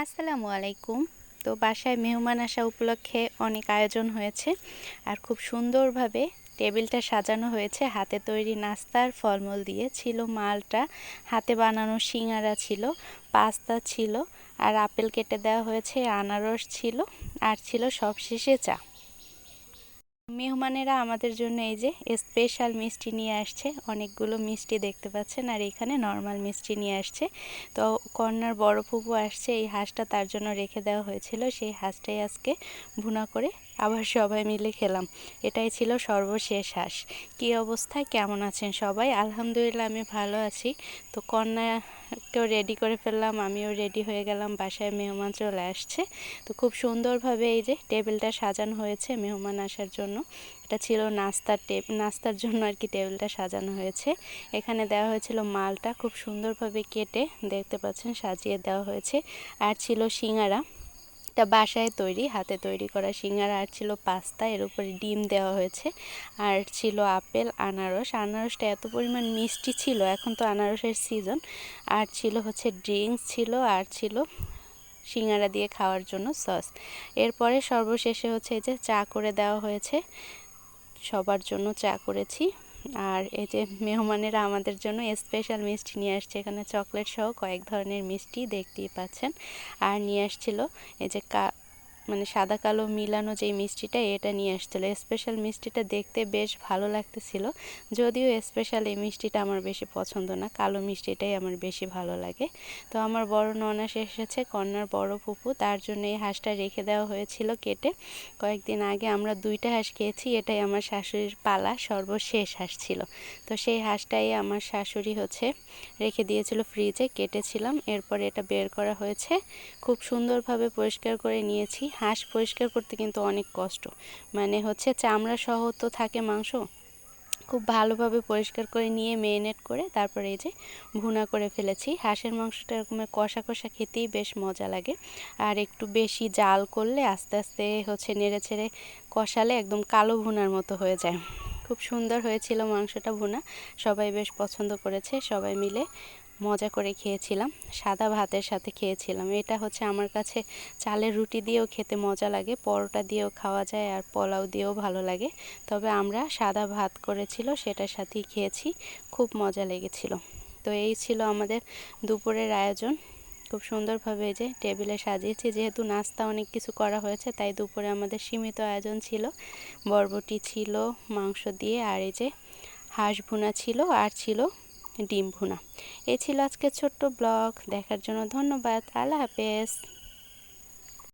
আসসালামু আলাইকুম। তো বাসায় মেহমান আসা উপলক্ষে অনেক আয়োজন হয়েছে আর খুব সুন্দরভাবে টেবিলটা সাজানো হয়েছে। হাতে তৈরি নাস্তার ফলমূল দিয়ে ছিল মালটা, হাতে বানানো সিঙ্গারা ছিল, পাস্তা ছিল আর আপেল কেটে দেওয়া হয়েছে, আনারস ছিল আর ছিল সবশেষে চা। মেহমানেরা আমাদের জন্য এই যে স্পেশাল মিষ্টি নিয়ে আসছে। অনেকগুলো মিষ্টি দেখতে পাচ্ছেন আর এখানে নর্মাল মিষ্টি নিয়ে আসছে। তো কর্নার বড় ফুপু আসছে, এই হাঁসটা তার জন্য রেখে দেওয়া হয়েছিল। সেই হাঁসটাই আজকে ভুনা করে আবার সবাই মিলে খেলাম। এটাই ছিল সর্বশেষ হাঁস। কি অবস্থায় কেমন আছেন সবাই? আলহামদুলিল্লাহ, আমি ভালো আছি। তো কন্যাকেও রেডি করে ফেললাম, আমিও রেডি হয়ে গেলাম, বাসায় মেহমান চলে আসছে। তো খুব সুন্দরভাবে এই যে টেবিলটা সাজানো হয়েছে মেহমান আসার জন্য। এটা ছিল নাস্তার টেপ নাস্তার জন্য আর কি টেবিলটা সাজানো হয়েছে। এখানে দেওয়া হয়েছিল মালটা, খুব সুন্দরভাবে কেটে দেখতে পাচ্ছেন, সাজিয়ে দেওয়া হয়েছে। আর ছিল সিঙ্গারা। এটা বাসায় তৈরি, হাতে তৈরি করা সিঙ্গারা, আর ছিল পাস্তা, এর উপরে ডিম দেওয়া হয়েছে, আর ছিল আপেল, আনারস। আনারসটা এত পরিমাণ মিষ্টি ছিল, এখন তো আনারসের সিজন আর ছিল হচ্ছে ড্রিঙ্কস ছিল, আর ছিল সিঙ্গারা দিয়ে খাওয়ার জন্য সস এরপরে সর্বশেষে হচ্ছে এই যে চা করে দেওয়া হয়েছে, সবার জন্য চা করেছি। আর এই যে মেহমানেরা আমাদের জন্য স্পেশাল মিষ্টি নিয়ে আসছে। এখানে চকলেট সহ কয়েক ধরনের মিষ্টি দেখতেই পাচ্ছেন। আর নিয়ে আসছিল এই যে কা মানে সাদা কালো মিলানো যেই মিষ্টিটা, এটা নিয়ে আসছিল। স্পেশাল মিষ্টিটা দেখতে বেশ ভালো লাগতেছিল। যদিও স্পেশাল এই মিষ্টিটা আমার বেশি পছন্দ না। কালো মিষ্টিটাই আমার বেশি ভালো লাগে। তো আমার বড় ননাস এসেছে, কন্যার বড় পুপু তার জন্য এই হাঁসটা রেখে দেওয়া হয়েছিল কেটে। কয়েকদিন আগে আমরা দুইটা হাঁস খেয়েছি, এটাই আমার শাশুড়ির পালা, সর্বশেষ হাঁস ছিল। তো সেই হাঁসটাই আমার শাশুড়ি হচ্ছে রেখে দিয়েছিল ফ্রিজে কেটেছিলাম। এরপর এটা বের করা হয়েছে। খুব সুন্দরভাবে পরিষ্কার করে নিয়েছি। হাঁস পরিষ্কার করতে কিন্তু অনেক কষ্ট। মানে হচ্ছে চামড়া সহ তো থাকে মাংস, খুব ভালোভাবে পরিষ্কার করে নিয়ে মেরিনেট করে তারপরে এই যে ভুনা করে ফেলেছি। হাঁসের মাংসটা এরকমের কষা কষা খেতেই বেশ মজা লাগে। আর একটু বেশি জাল করলে আস্তে আস্তে হচ্ছে নেড়ে ছেড়ে কষালে একদম কালো ভুনার মতো হয়ে যায়। খুব সুন্দর হয়েছিল মাংসটা ভুনা। সবাই বেশ পছন্দ করেছে, সবাই মিলে মজা করে খেয়েছিলাম, সাদা ভাতের সাথে খেয়েছিলাম। এটা হচ্ছে আমার কাছে চালের রুটি দিয়েও খেতে মজা লাগে, পরোটা দিয়েও খাওয়া যায় আর পোলাও দিয়েও ভালো লাগে। তবে আমরা সাদা ভাত করেছিল, সেটার সাথেই খেয়েছি, খুব মজা লেগেছিল। তো এই ছিল আমাদের দুপুরের আয়োজন। খুব সুন্দরভাবে যে টেবিলে সাজিয়েছি, যেহেতু নাস্তা অনেক কিছু করা হয়েছে, তাই দুপুরে আমাদের সীমিত আয়োজন ছিল। বরবটি ছিল, মাংস দিয়ে, আর এই যে হাঁস ভুনা ছিল, আর ছিল ডিম ভুনা। এ ছিল আজকের ছোট্ট ব্লগ। দেখার জন্য ধন্যবাদ। আল্লাহ হাফেজ।